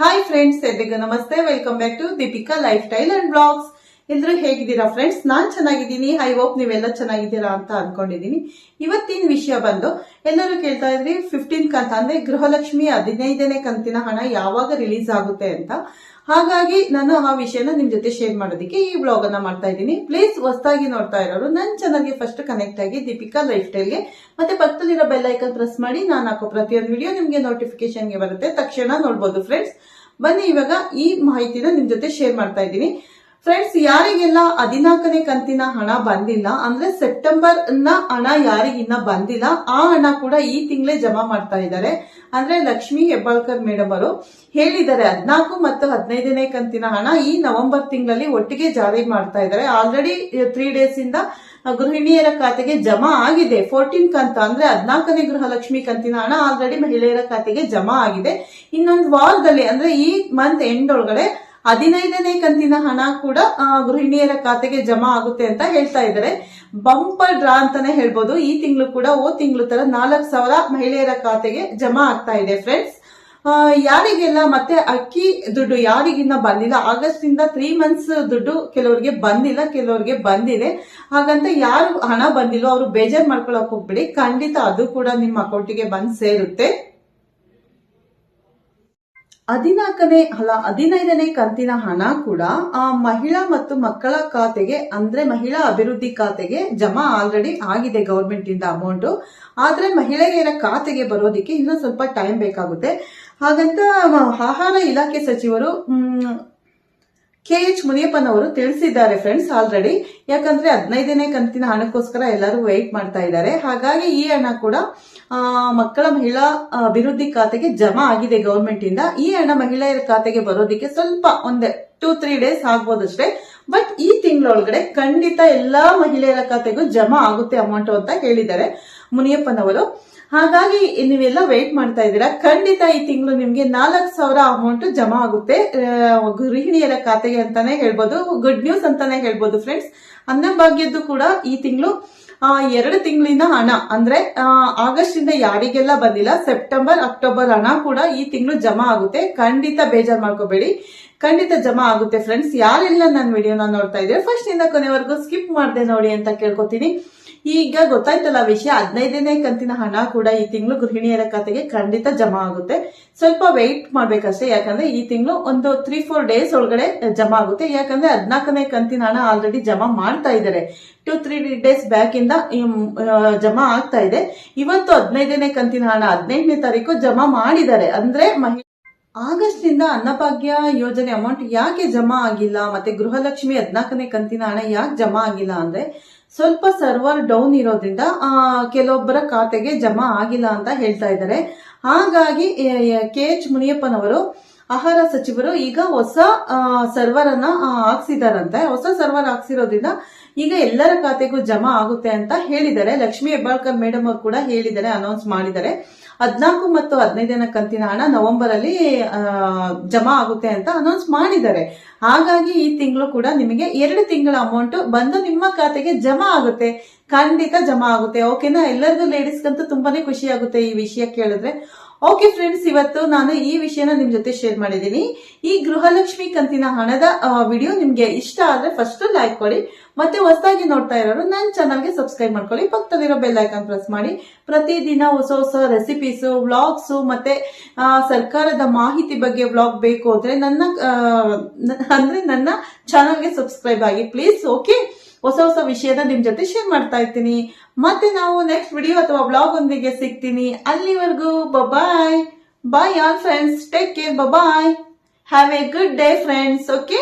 Hi friends ಎಲ್ರಿಗೂ ನಮಸ್ತೆ. Welcome back to Deepika lifestyle and blogs ಎಲ್ರು ಹೇಗಿದ್ದೀರಾ ಫ್ರೆಂಡ್ಸ್ ನಾನ್ ಚೆನ್ನಾಗಿದ್ದೀನಿ. ಐ ಹೋಪ್ ನೀವೆಲ್ಲ ಚೆನ್ನಾಗಿದ್ದೀರಾ ಅಂತ ಅನ್ಕೊಂಡಿದ್ದೀನಿ. ಇವತ್ತಿನ ವಿಷಯ ಬಂದು ಎಲ್ಲರೂ ಕೇಳ್ತಾ ಇದ್ರಿ ಫಿಫ್ಟೀನ್ ಕಂತ ಅಂದ್ರೆ ಗೃಹಲಕ್ಷ್ಮಿ ಹದಿನೈದನೇ ಕಂತಿನ ಹಣ ಯಾವಾಗ ರಿಲೀಸ್ ಆಗುತ್ತೆ ಅಂತ. ಹಾಗಾಗಿ ನಾನು ಆ ವಿಷಯನ ನಿಮ್ ಜೊತೆ ಶೇರ್ ಮಾಡೋದಕ್ಕೆ ಈ ಬ್ಲಾಗ್ ಅನ್ನ ಮಾಡ್ತಾ ಇದ್ದೀನಿ. ಪ್ಲೀಸ್ ಹೊಸದಾಗಿ ನೋಡ್ತಾ ಇರೋರು ನನ್ನ ಚಾನಲ್ಗೆ ಫಸ್ಟ್ ಕನೆಕ್ಟ್ ಆಗಿ ದೀಪಿಕಾ ಲೈಫ್ ಸ್ಟೈಲ್ಗೆ ಮತ್ತೆ ಪಕ್ಕದಲ್ಲಿರೋ ಬೆಲ್ ಐಕನ್ ಪ್ರೆಸ್ ಮಾಡಿ ನಾನು ಹಾಕೋ ಪ್ರತಿಯೊಂದು ವಿಡಿಯೋ ನಿಮ್ಗೆ ನೋಟಿಫಿಕೇಶನ್ಗೆ ಬರುತ್ತೆ. ತಕ್ಷಣ ನೋಡ್ಬೋದು ಫ್ರೆಂಡ್ಸ್ ಬನ್ನಿ ಇವಾಗ ಈ ಮಾಹಿತಿನ ನಿಮ್ ಜೊತೆ ಶೇರ್ ಮಾಡ್ತಾ ಇದ್ದೀನಿ. ಫ್ರೆಂಡ್ಸ್ ಯಾರಿಗೆಲ್ಲ ಹದಿನಾಲ್ಕನೇ ಕಂತಿನ ಹಣ ಬಂದಿಲ್ಲ, ಅಂದ್ರೆ ಸೆಪ್ಟೆಂಬರ್ನ ಹಣ ಯಾರಿಗಿನ್ನ ಬಂದಿಲ್ಲ, ಆ ಹಣ ಕೂಡ ಈ ತಿಂಗಳೇ ಜಮಾ ಮಾಡ್ತಾ ಇದ್ದಾರೆ. ಅಂದ್ರೆ ಲಕ್ಷ್ಮಿ ಹೆಬ್ಬಾಳ್ಕರ್ ಮೇಡಮ್ ಅವರು ಹೇಳಿದ್ದಾರೆ, ಹದಿನಾಲ್ಕು ಮತ್ತು ಹದಿನೈದನೇ ಕಂತಿನ ಹಣ ಈ ನವೆಂಬರ್ ತಿಂಗಳಲ್ಲಿ ಒಟ್ಟಿಗೆ ಜಾರಿ ಮಾಡ್ತಾ ಇದ್ದಾರೆ. ಆಲ್ರೆಡಿ ತ್ರೀ ಡೇಸ್ ಇಂದ ಗೃಹಿಣಿಯರ ಖಾತೆಗೆ ಜಮಾ ಆಗಿದೆ. ಫೋರ್ಟೀನ್ ಕಂತ, ಅಂದ್ರೆ ಹದಿನಾಲ್ಕನೇ ಗೃಹಲಕ್ಷ್ಮಿ ಕಂತಿನ ಹಣ ಆಲ್ರೆಡಿ ಮಹಿಳೆಯರ ಖಾತೆಗೆ ಜಮಾ ಆಗಿದೆ. ಇನ್ನೊಂದು ವಾರದಲ್ಲಿ ಅಂದ್ರೆ ಈ ಮಂತ್ ಎಂಡ್ ಒಳಗಡೆ ಹದಿನೈದನೇ ಕಂತಿನ ಹಣ ಕೂಡ ಗೃಹಿಣಿಯರ ಖಾತೆಗೆ ಜಮಾ ಆಗುತ್ತೆ ಅಂತ ಹೇಳ್ತಾ ಇದ್ದಾರೆ. ಬಂಪರ್ ಡ್ರಾ ಅಂತಾನೆ ಹೇಳ್ಬೋದು. ಈ ತಿಂಗಳು ಕೂಡ, ಓ ತಿಂಗಳು ತರ ನಾಲ್ಕು ಸಾವಿರ ಮಹಿಳೆಯರ ಖಾತೆಗೆ ಜಮಾ ಆಗ್ತಾ ಇದೆ ಫ್ರೆಂಡ್ಸ್ ಯಾರಿಗೆಲ್ಲ ಮತ್ತೆ ಅಕ್ಕಿ ದುಡ್ಡು ಯಾರಿಗಿನ್ನ ಬಂದಿಲ್ಲ? ಆಗಸ್ಟ್ ಇಂದ ತ್ರೀ ಮಂತ್ಸ್ ದುಡ್ಡು ಕೆಲವರಿಗೆ ಬಂದಿಲ್ಲ, ಕೆಲವರಿಗೆ ಬಂದಿದೆ. ಹಾಗಂತ ಯಾರು ಹಣ ಬಂದಿಲ್ಲ ಅವರು ಬೇಜಾರ್ ಮಾಡ್ಕೊಳಕ್ ಹೋಗ್ಬಿಡಿ. ಖಂಡಿತ ಅದು ಕೂಡ ನಿಮ್ಮ ಅಕೌಂಟಿಗೆ ಬಂದ್ ಸೇರುತ್ತೆ. ಹದಿನಾಲ್ಕನೇ ಅಲ್ಲ, ಹದಿನೈದನೇ ಕಂತಿನ ಹಣ ಕೂಡ ಆ ಮಹಿಳಾ ಮತ್ತು ಮಕ್ಕಳ ಖಾತೆಗೆ, ಅಂದ್ರೆ ಮಹಿಳಾ ಅಭಿವೃದ್ಧಿ ಖಾತೆಗೆ ಜಮಾ ಆಲ್ರೆಡಿ ಆಗಿದೆ ಗವರ್ಮೆಂಟ್ ಇಂದ ಅಮೌಂಟ್ ಆದ್ರೆ ಮಹಿಳೆಯರ ಖಾತೆಗೆ ಬರೋದಿಕ್ಕೆ ಇನ್ನೂ ಸ್ವಲ್ಪ ಟೈಮ್ ಬೇಕಾಗುತ್ತೆ. ಹಾಗಂತ, ಆಹಾರ ಇಲಾಖೆ ಸಚಿವರು ಕೆ ಎಚ್ ಮುನಿಯಪ್ಪನವರು ತಿಳಿಸಿದ್ದಾರೆ ಫ್ರೆಂಡ್ಸ್ ಆಲ್ರೆಡಿ ಯಾಕಂದ್ರೆ ಹದಿನೈದನೇ ಕಂತಿನ ಹಣಕ್ಕೋಸ್ಕರ ಎಲ್ಲರೂ ವೆಯ್ಟ್ ಮಾಡ್ತಾ ಇದ್ದಾರೆ. ಹಾಗಾಗಿ ಈ ಹಣ ಕೂಡ ಮಕ್ಕಳ ಮಹಿಳಾ ಅಭಿವೃದ್ಧಿ ಖಾತೆಗೆ ಜಮಾ ಆಗಿದೆ ಗವರ್ಮೆಂಟ್ ಇಂದ. ಈ ಹಣ ಮಹಿಳೆಯರ ಖಾತೆಗೆ ಬರೋದಿಕ್ಕೆ ಸ್ವಲ್ಪ ಒಂದ್ ಟೂ ತ್ರೀ ಡೇಸ್ ಆಗ್ಬೋದಷ್ಟೇ. ಬಟ್ ಈ ತಿಂಗಳೊಳಗಡೆ ಖಂಡಿತ ಎಲ್ಲಾ ಮಹಿಳೆಯರ ಖಾತೆಗೂ ಜಮಾ ಆಗುತ್ತೆ ಅಮೌಂಟ್ ಅಂತ ಹೇಳಿದ್ದಾರೆ ಮುನಿಯಪ್ಪನವರು. ಹಾಗಾಗಿ ನೀವೆಲ್ಲ ವೇಟ್ ಮಾಡ್ತಾ ಇದ್ದೀರಾ. ಖಂಡಿತ ಈ ತಿಂಗಳು ನಿಮ್ಗೆ ನಾಲ್ಕು ಸಾವಿರ ಅಮೌಂಟ್ ಜಮಾ ಆಗುತ್ತೆ. ಗೃಹಿಣಿಯರ ಖಾತೆಗೆ ಅಂತಾನೆ ಹೇಳ್ಬೋದು ಗುಡ್ ನ್ಯೂಸ್ ಅಂತಾನೆ ಹೇಳ್ಬೋದು ಫ್ರೆಂಡ್ಸ್ ಅನ್ನಭಾಗ್ಯದ್ದು ಕೂಡ ಈ ತಿಂಗಳು ಎರಡು ತಿಂಗಳಿನ ಹಣ. ಅಂದ್ರೆ ಆಗಸ್ಟ್ ಇಂದ ಯಾರಿಗೆಲ್ಲ ಬಂದಿಲ್ಲ ಸೆಪ್ಟೆಂಬರ್ ಅಕ್ಟೋಬರ್ ಹಣ ಕೂಡ ಈ ತಿಂಗಳು ಜಮಾ ಆಗುತ್ತೆ. ಖಂಡಿತ ಬೇಜಾರ್ ಮಾಡ್ಕೋಬೇಡಿ. ಖಂಡಿತ ಜಮಾ ಆಗುತ್ತೆ ಫ್ರೆಂಡ್ಸ್ ಯಾರೆಲ್ಲ ನನ್ನ ವಿಡಿಯೋನ ನೋಡ್ತಾ ಇದ್ದೀರಾ ಫಸ್ಟ್ ಇಂದ ಕೊನೆವರೆಗೂ ಸ್ಕಿಪ್ ಮಾಡದೆ ನೋಡಿ ಅಂತ ಕೇಳ್ಕೊತೀನಿ. ಈಗ ಗೊತ್ತಾಯ್ತಲ್ಲ ವಿಷಯ. ಹದಿನೈದನೇ ಕಂತಿನ ಹಣ ಕೂಡ ಈ ತಿಂಗಳು ಗೃಹಿಣಿಯರ ಖಾತೆಗೆ ಖಂಡಿತ ಜಮಾ ಆಗುತ್ತೆ. ಸ್ವಲ್ಪ ವೆಯ್ಟ್ ಮಾಡ್ಬೇಕಷ್ಟೇ, ಯಾಕಂದ್ರೆ ಈ ತಿಂಗಳು ಒಂದು ತ್ರೀ ಫೋರ್ ಡೇಸ್ ಒಳಗಡೆ ಜಮಾ ಆಗುತ್ತೆ. ಯಾಕಂದ್ರೆ ಹದಿನಾಲ್ಕನೇ ಕಂತಿನ ಹಣ ಆಲ್ರೆಡಿ ಜಮಾ ಮಾಡ್ತಾ ಇದ್ದಾರೆ. ಟು ತ್ರೀ ಡೇಸ್ ಬ್ಯಾಕ್ ಇಂದ ಜಮಾ ಆಗ್ತಾ ಇದೆ. ಇವತ್ತು ಹದಿನೈದನೇ ಕಂತಿನ ಹಣ ಹದಿನೈದನೇ ತಾರೀಕು ಜಮಾ ಮಾಡಿದ್ದಾರೆ. ಅಂದ್ರೆ ಮಹಿ ಆಗಸ್ಟ್ನಿಂದ ಅನ್ನಭಾಗ್ಯ ಯೋಜನೆ ಅಮೌಂಟ್ ಯಾಕೆ ಜಮಾ ಆಗಿಲ್ಲ? ಮತ್ತೆ ಗೃಹಲಕ್ಷ್ಮಿ ಹದಿನಾಲ್ಕನೇ ಕಂತಿನ ಹಣ ಯಾಕೆ ಜಮಾ ಆಗಿಲ್ಲ ಅಂದ್ರೆ ಸ್ವಲ್ಪ ಸರ್ವರ್ ಡೌನ್ ಇರೋದ್ರಿಂದ ಕೆಲವೊಬ್ಬರ ಖಾತೆಗೆ ಜಮಾ ಆಗಿಲ್ಲ ಅಂತ ಹೇಳ್ತಾ ಇದ್ದಾರೆ. ಹಾಗಾಗಿ ಕೆ ಎಚ್ ಮುನಿಯಪ್ಪನವರು, ಆಹಾರ ಸಚಿವರು ಈಗ ಹೊಸ ಸರ್ವರ್ ಅನ್ನ ಹಾಕ್ಸಿದಾರಂತೆ. ಹೊಸ ಸರ್ವರ್ ಹಾಕ್ಸಿರೋದ್ರಿಂದ ಈಗ ಎಲ್ಲರ ಖಾತೆಗೂ ಜಮಾ ಆಗುತ್ತೆ ಅಂತ ಹೇಳಿದ್ದಾರೆ. ಲಕ್ಷ್ಮಿ ಹೆಬ್ಬಾಳ್ಕರ್ ಮೇಡಮ್ ಅವರು ಕೂಡ ಹೇಳಿದ್ದಾರೆ ಅನೌನ್ಸ್ ಮಾಡಿದ್ದಾರೆ. ಹದಿನಾಲ್ಕು ಮತ್ತು ಹದಿನೈದನೇ ಕಂತಿನ ಹಣ ನವೆಂಬರ್ ಅಲ್ಲಿ ಜಮಾ ಆಗುತ್ತೆ ಅಂತ ಅನೌನ್ಸ್ ಮಾಡಿದ್ದಾರೆ. ಹಾಗಾಗಿ ಈ ತಿಂಗಳು ಕೂಡ ನಿಮಗೆ ಎರಡು ತಿಂಗಳ ಅಮೌಂಟ್ ಬಂದು ನಿಮ್ಮ ಖಾತೆಗೆ ಜಮಾ ಆಗುತ್ತೆ. ಖಂಡಿತ ಜಮಾ ಆಗುತ್ತೆ. ಓಕೆನಾ ಎಲ್ಲರಿಗೂ ಲೇಡೀಸ್ಗಂತೂ ತುಂಬಾನೇ ಖುಷಿ ಆಗುತ್ತೆ ಈ ವಿಷಯ ಕೇಳಿದ್ರೆ. ಓಕೆ ಫ್ರೆಂಡ್ಸ್ ಇವತ್ತು ನಾನು ಈ ವಿಷಯನ ನಿಮ್ ಜೊತೆ ಶೇರ್ ಮಾಡಿದ್ದೀನಿ. ಈ ಗೃಹಲಕ್ಷ್ಮಿ ಕಂತಿನ ಹಣದ ವಿಡಿಯೋ ನಿಮ್ಗೆ ಇಷ್ಟ ಆದ್ರೆ ಫಸ್ಟ್ ಲೈಕ್ ಕೊಡಿ ಮತ್ತೆ ಹೊಸದಾಗಿ ನೋಡ್ತಾ ಇರೋರು ನನ್ನ ಚಾನಲ್ಗೆ ಸಬ್ಸ್ಕ್ರೈಬ್ ಮಾಡ್ಕೊಳ್ಳಿ. ಪಕ್ಕದಲ್ಲಿರೋ ಬೆಲ್ ಐಕಾನ್ ಪ್ರೆಸ್ ಮಾಡಿ. ಪ್ರತಿದಿನ ಹೊಸ ಹೊಸ ರೆಸಿಪೀಸ್ ವ್ಲಾಗ್ಸ್ ಮತ್ತೆ ಸರ್ಕಾರದ ಮಾಹಿತಿ ಬಗ್ಗೆ ವ್ಲಾಗ್ ಬೇಕು ಅಂದ್ರೆ ನನ್ನ ಅಂದ್ರೆ ನನ್ನ ಚಾನಲ್ಗೆ ಸಬ್ಸ್ಕ್ರೈಬ್ ಆಗಿ. ಪ್ಲೀಸ್ ಓಕೆ ಹೊಸ ಹೊಸ ವಿಷಯನ ನಿಮ್ ಜೊತೆ ಶೇರ್ ಮಾಡ್ತಾ ಇರ್ತೀನಿ. ಮತ್ತೆ ನಾವು ನೆಕ್ಸ್ಟ್ ವಿಡಿಯೋ ಅಥವಾ ಬ್ಲಾಗ್ ಒಂದಿಗೆ ಸಿಗ್ತೀನಿ. ಅಲ್ಲಿವರೆಗೂ bye bye all friends take care bye have a good day friends okay